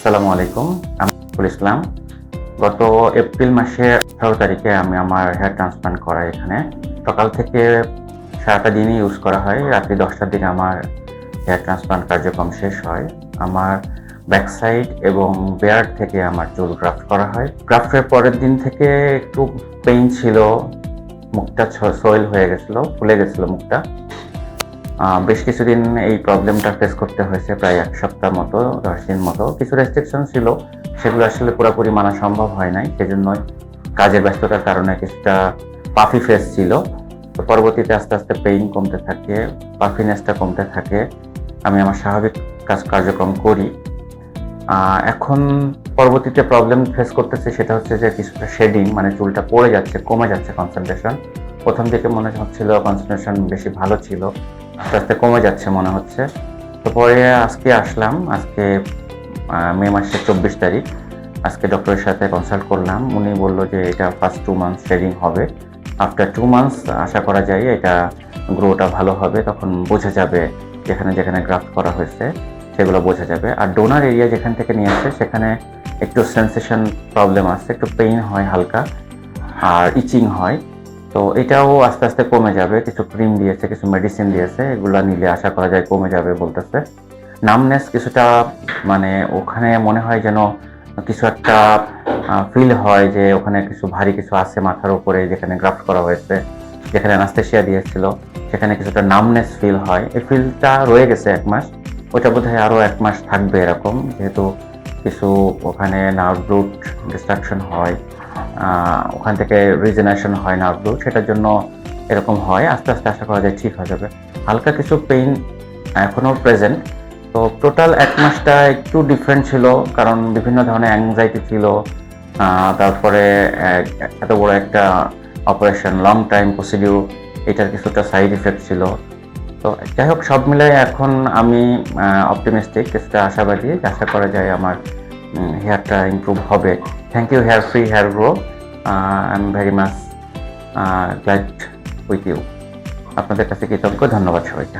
আসসালামু আলাইকুম। আমি ইসলাম। গত এপ্রিল মাসে আঠারো তারিখে আমি আমার হেয়ার ট্রান্সপ্লান্ট করাই এখানে। সকাল থেকে সারাটা দিনই ইউজ করা হয়। রাত্রি দশটার দিকে আমার হেয়ার ট্রান্সপ্লান্ট কার্যক্রম শেষ হয়। আমার ব্যাক সাইড এবং বেয়ার থেকে আমার চুল গ্রাফট করা হয়। গ্রাফটের পরের দিন থেকে একটু পেইন ছিল, মুখটা সয়েল হয়ে গেছিল, ফুলে গেছিল মুখটা। বেশ কিছুদিন এই প্রবলেমটা ফেস করতে হয়েছে, প্রায় এক সপ্তাহ মতো, দশ দিন মতো। কিছু রেস্ট্রিকশন ছিল, সেগুলো আসলে পুরোপুরি মানা সম্ভব হয় নাই। সেজন্যই কাজের ব্যস্ততার কারণে কিছুটা পাফি ফেস ছিল। তো পরবর্তীতে আস্তে আস্তে পেইন কমতে থাকে পাফিনেসটা কমতে থাকে। আমি আমার স্বাভাবিক কাজ কার্যক্রম করি। এখন পরবর্তীতে প্রবলেম ফেস করতেছে সেটা হচ্ছে যে কিছুটা শেডিং মানে চুলটা পড়ে যাচ্ছে, কমে যাচ্ছে কনসেন্ট্রেশন প্রথম দিকে মনে হচ্ছিল কনসেন্ট্রেশন বেশি ভালো ছিল। আস্তে আস্তে কমে যাচ্ছে মনে হচ্ছে। তো পরে আজকে আসলাম, আজকে মে মাসের চব্বিশ তারিখ। আজকে ডক্টরের সাথে কনসাল্ট করলাম। উনি বলল যে এটা ফার্স্ট টু মান্থস শেডিং হবে। আফটার টু মান্থস আশা করা যায় এটা গ্রোটা ভালো হবে। তখন বোঝা যাবে যেখানে যেখানে গ্রাফট করা হয়েছে, সেগুলো বোঝা যাবে। আর ডোনার এরিয়া যেখান থেকে নিয়ে আসে সেখানে একটু সেন্সেশন প্রবলেম আছে, একটু পেইন হয় হালকা, আর ইচিং হয়। তো এটাও আস্তে আস্তে কমে যাবে। কিছু ক্রিম দিয়েছে, কিছু মেডিসিন দিয়েছে, এগুলো নিলে আশা করা যায় কমে যাবে বলতেছে। নামনেস কিছুটা মানে ওখানে মনে হয় যেন কিছু একটা ফিল হয় যে ওখানে কিছু ভারী কিছু আছে মাথার উপরে যেখানে গ্রাফট করা হয়েছে, যেখানে অ্যানাস্থেশিয়া দিয়েছিল, সেখানে কিছুটা নামনেস ফিল হয়। এই ফিলটা রয়ে গেছে এক মাস। ওটা বোধহয় আরও এক মাস থাকবে এরকম, যেহেতু কিছু ওখানে নার্ভ রুট ডিস্ট্রাকশন হয়। ওখান থেকে রিজেনারেশন হয় নার্ভ রুট সেটার জন্য এরকম হয়। আস্তে আস্তে আশা করা যায় ঠিক হয়ে যাবে। হালকা কিছু পেইন এখনও প্রেজেন্ট তো টোটাল এক মাসটা একটু ডিফারেন্ট ছিল, কারণ বিভিন্ন ধরনের অ্যাংজাইটি ছিল। তারপরে এত বড় একটা অপারেশন লং টাইম প্রসিডিউর এটার কিছুটা সাইড ইফেক্ট ছিল। তো যাই হোক, সব মিলাই এখন আমি অপটিমিস্টিক কিছুটা আশাবাদী আশা করা যায় আমার হেয়ারটা ইম্প্রুভ হবে। Thank you hair free hair grow I am very much glad with you আপনাদের কাছে কৃতজ্ঞ, ধন্যবাদ সবাইকে।